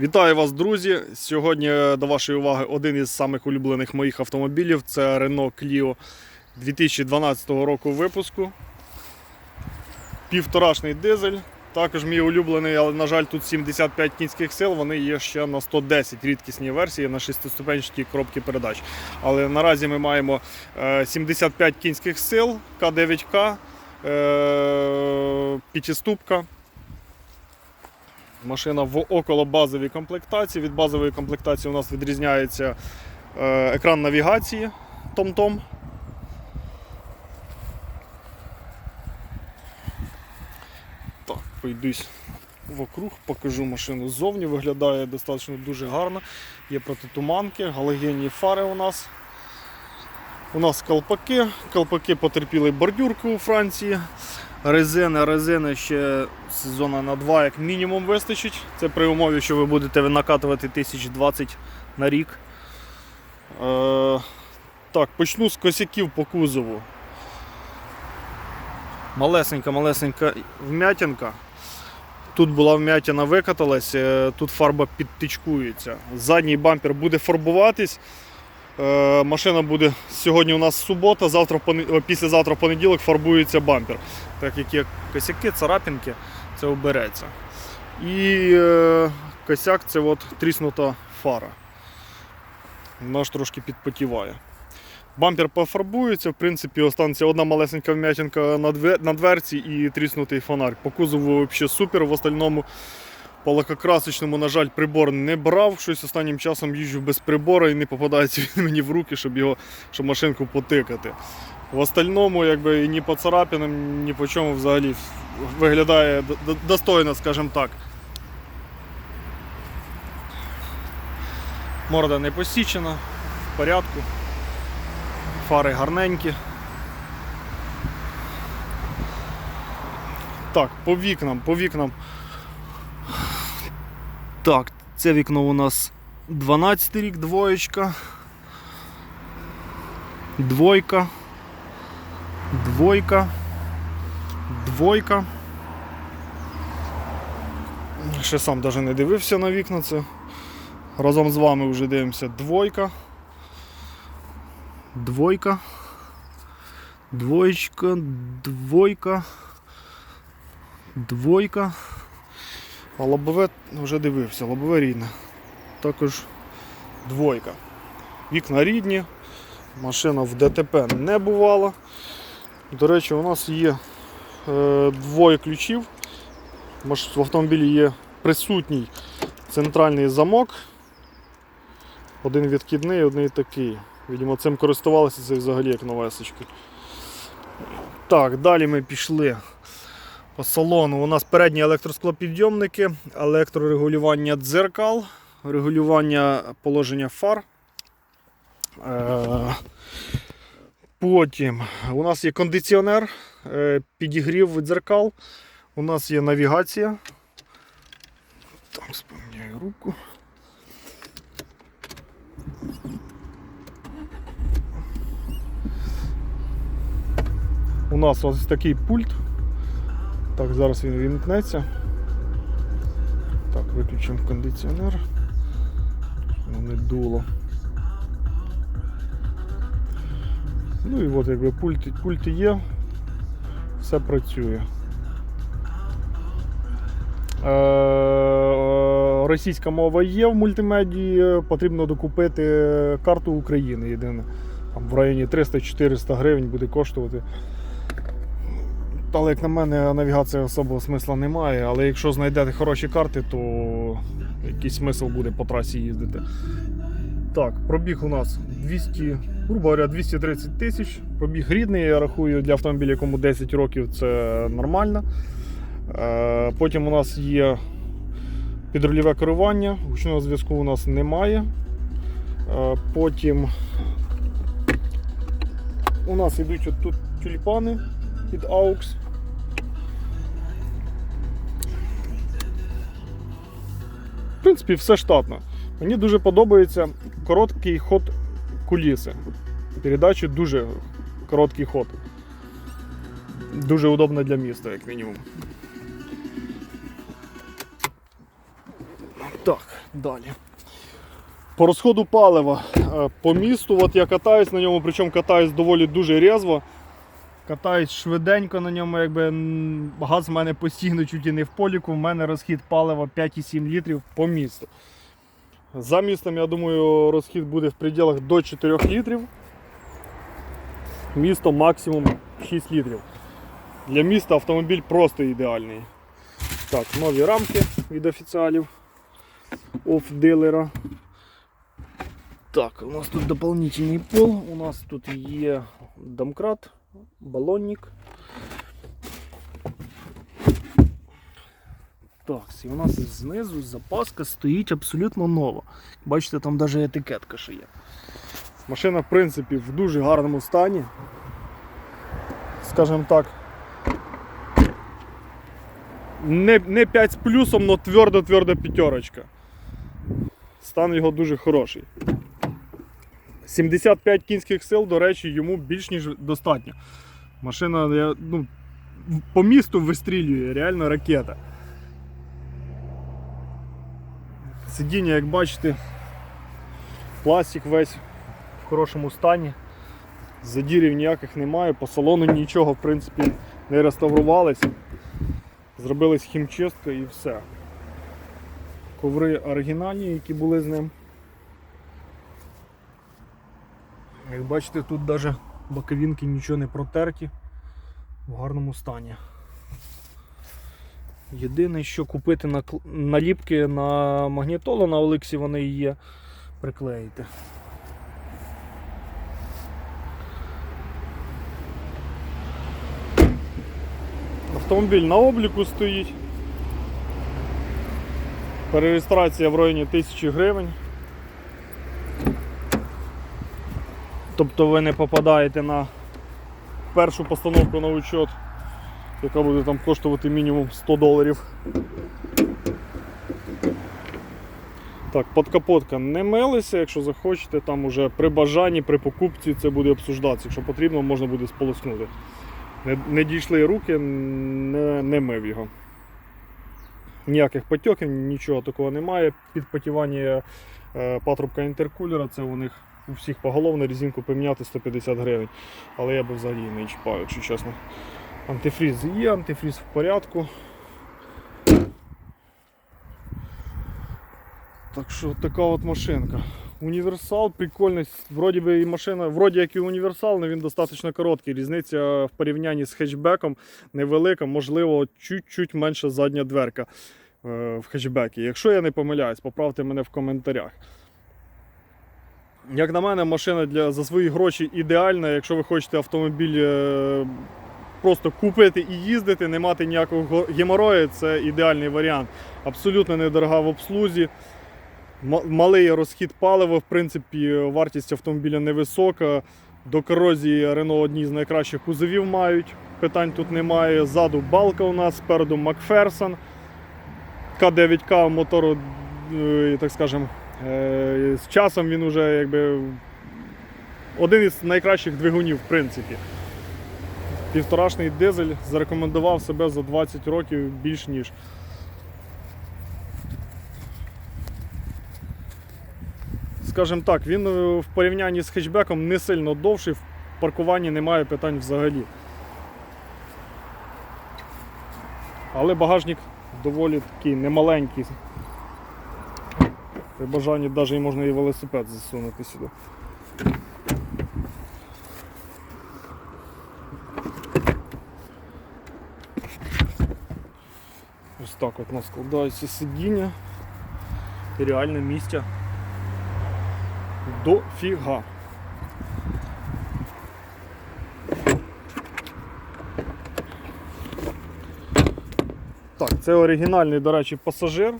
Вітаю вас, друзі! Сьогодні до вашої уваги один із самих улюблених моїх автомобілів це Renault Clio 2012 року випуску. Півторашний дизель. Також мій улюблений, але, на жаль, тут 75 кінських сил, вони є ще на 110 рідкісні версії на 6-ступенчатій коробці передач. Але наразі ми маємо е, 75 кінських сил, К9К, е, п'ятиступка. Машина в около базовій комплектації. Від базової комплектації у нас відрізняється е, екран навігації TomTom. Так, пройдусь вокруг, покажу машину ззовні. Виглядає достатньо дуже гарно. Є протитуманки, галогенні фари у нас. У нас колпаки. Колпаки потерпіли бордюрку у Франції. Резина, резина ще сезона на 2 як мінімум вистачить. Це при умові, що ви будете накатувати 1020 на рік. Е, так, почну з косяків по кузову. Малесенька, малесенька вмятинка. Тут була вмятина викаталась, е, тут фарба підтичкується. Задній бампер буде фарбуватись. Е, Машина буде сьогодні у нас субота, завтра о, післязавтра понеділок фарбується бампер. Так як є косяки, царапинки, це обереться. І е, косяк це от тріснута фара. Вона ж трошки підпотіває. Бампер пофарбується, в принципі, останеться одна малесенька вмятинка на, на дверці і тріснутий фонарь. По кузову взагалі супер, в остальному по лакокрасочному, на жаль, прибор не брав. Щось останнім часом їжджу без прибора і не попадається він мені в руки, щоб його, щоб машинку потикати. В остальному, якби ні по царапинам, ні по чому взагалі виглядає достойно, скажімо так. Морда не посічена, в порядку. Фари гарненькі. Так, по вікнам, по вікнам. Так, це вікно у нас 12 рік, двоєчка. Двойка. Двойка. Двойка. Ще сам навіть не дивився на вікна. Це разом з вами вже дивимося. Двойка. Двойка. Двоєчка. Двойка. Двойка. А лобове вже дивився, лобове рідне. Також двойка. Вікна рідні, машина в ДТП не бувала. До речі, у нас є е, двоє ключів. В автомобілі є присутній центральний замок. Один відкидний, один такий. Видимо, цим користувалися це взагалі як новесочки. Так, далі ми пішли. По салону у нас передні електросклопідйомники, електрорегулювання дзеркал, регулювання положення фар. Е, Потім у нас є кондиціонер, е, підігрів дзеркал. У нас є навігація. Так, спомняю руку. У нас ось такий пульт. Так, зараз він вімкнеться. Так, виключимо кондиціонер. Не дуло. Ну і от якби пульти, пульти є, все працює. Е, російська мова є в мультимедії, потрібно докупити карту України єдине. Там в районі 300-400 гривень буде коштувати. Але як на мене, навігація особого смисла немає. Але якщо знайдете хороші карти, то якийсь смисл буде по трасі їздити. Так, пробіг у нас 200, грубо говоря, 230 тисяч. Пробіг рідний, я рахую, для автомобіля, якому 10 років це нормально. Е, Потім у нас є підрульове керування, гучного зв'язку у нас немає. Е, Потім у нас йдуть тут тюльпани під AUX. В принципі, все штатно. Мені дуже подобається короткий ход куліси. Передачі дуже короткий ход. Дуже удобно для міста, як мінімум. Так, далі. По розходу палива е, по місту, от я катаюсь на ньому, причому катаюсь доволі дуже різво. Катаюсь швиденько на ньому, якби газ в мене постійно чуть і не в поліку. У мене розхід палива 5,7 літрів по місту. За містом, я думаю, розхід буде в пределах до 4 літрів. Місто максимум 6 літрів. Для міста автомобіль просто ідеальний. Так, нові рамки від офіціалів оф-дилера. Так, у нас тут дополнительний пол, у нас тут є домкрат, балонник. Так, і у нас знизу запаска стоїть абсолютно нова. Бачите, там навіть етикетка ще є. Машина, в принципі, в дуже гарному стані. Скажімо так. Не, не 5 з плюсом, але твердо-твердо п'ятерочка. Стан його дуже хороший. 75 кінських сил, до речі, йому більш ніж достатньо. Машина я, ну, по місту вистрілює, реально ракета. Сидіння, як бачите, пластик весь в хорошому стані. Задірів ніяких немає, по салону нічого в принципі не реставрувалось. Зробилась хімчистка і все. Коври оригінальні, які були з ним. Як бачите, тут навіть боковинки нічого не протерті, в гарному стані. Єдине, що купити наліпки на магнітолу, на Олексі вони є, приклеїти. Автомобіль на обліку стоїть. Перереєстрація в районі 1000 гривень. Тобто ви не попадаєте на першу постановку на учет, яка буде там коштувати мінімум 100 доларів. Так, подкапотка не милися, якщо захочете, там уже при бажанні, при покупці це буде обсуждатися. Якщо потрібно, можна буде сполоснути. Не, не дійшли руки, не, не мив його. Ніяких потьоків, нічого такого немає. Підпотівання е, патрубка інтеркулера, це у них у всіх поголовно резинку поміняти 150 гривень. Але я би взагалі не чіпаю, якщо чесно. Антифріз є, антифріз в порядку. Так що така от машинка. Універсал прикольний. Вроді би і машина, вроді як і універсал, але він достатньо короткий. Різниця в порівнянні з хетчбеком невелика, можливо, чуть-чуть менша задня дверка е, в хетчбекі. Якщо я не помиляюсь, поправте мене в коментарях. Як на мене, машина для, за свої гроші ідеальна, якщо ви хочете автомобіль е, просто купити і їздити, не мати ніякого го- геморою, це ідеальний варіант. Абсолютно недорога в обслузі. Малий розхід палива, в принципі, вартість автомобіля невисока. До корозії Renault одні з найкращих кузовів мають. Питань тут немає. Ззаду балка у нас, спереду Макферсон. К9К мотору, е, так скажемо, з часом він уже якби один із найкращих двигунів, в принципі. Півторашний дизель зарекомендував себе за 20 років більш ніж. Скажімо так, він е, в порівнянні з хетчбеком не сильно довший, в паркуванні немає питань взагалі. Але багажник доволі такий немаленький. При бажанні навіть можна і велосипед засунути сюди. Ось так от у нас складаються сидіння. І реально місця дофіга. Так, це оригінальний, до речі, пасажир.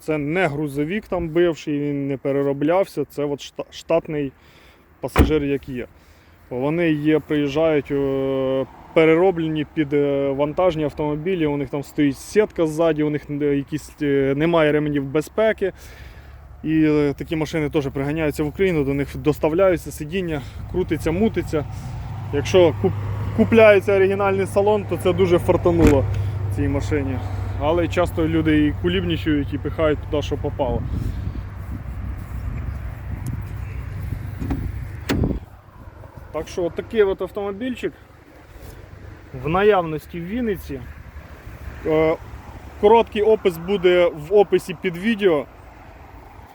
Це не грузовік там бивший, він не перероблявся. Це от штатний пасажир, як є. Вони є, приїжджають е, перероблені під е, вантажні автомобілі. У них там стоїть сітка ззаді, у них е, якісь немає ременів безпеки. І такі машини теж приганяються в Україну, до них доставляються сидіння, крутиться, мутиться. Якщо купляється оригінальний салон, то це дуже фартануло цій машині. Але часто люди і кулібнічують і пихають туди, що попало. Так що от такий от автомобільчик в наявності в Вінниці. Е, Короткий опис буде в описі під відео.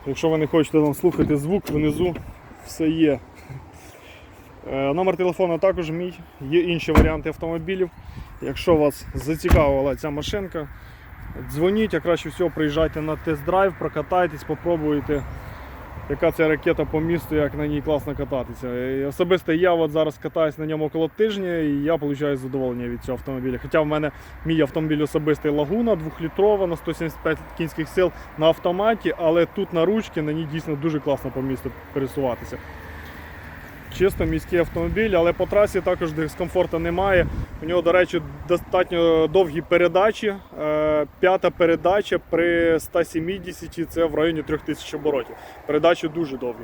Якщо ви не хочете там слухати звук, внизу все є. Е, Номер телефону також мій, є інші варіанти автомобілів. Якщо вас зацікавила ця машинка, дзвоніть, а краще всього приїжджайте на тест-драйв, прокатайтесь, попробуйте, яка ця ракета по місту, як на ній класно кататися. І особисто я от зараз катаюсь на ньому около тижня і я отримую задоволення від цього автомобіля. Хоча в мене мій автомобіль особистий лагуна, 2-літрова на 175 кінських сил на автоматі, але тут на ручці на ній дійсно дуже класно по місту пересуватися. Чисто міський автомобіль, але по трасі також дискомфорту немає. У нього, до речі, достатньо довгі передачі. Е, П'ята передача при 170 це в районі 3000 оборотів. Передачі дуже довгі.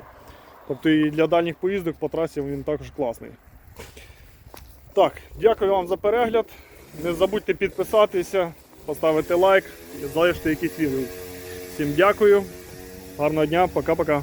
Тобто і для дальніх поїздок по трасі він також класний. Так, дякую вам за перегляд. Не забудьте підписатися, поставити лайк і залишити якийсь відгук. Всім дякую. Гарного дня, пока-пока.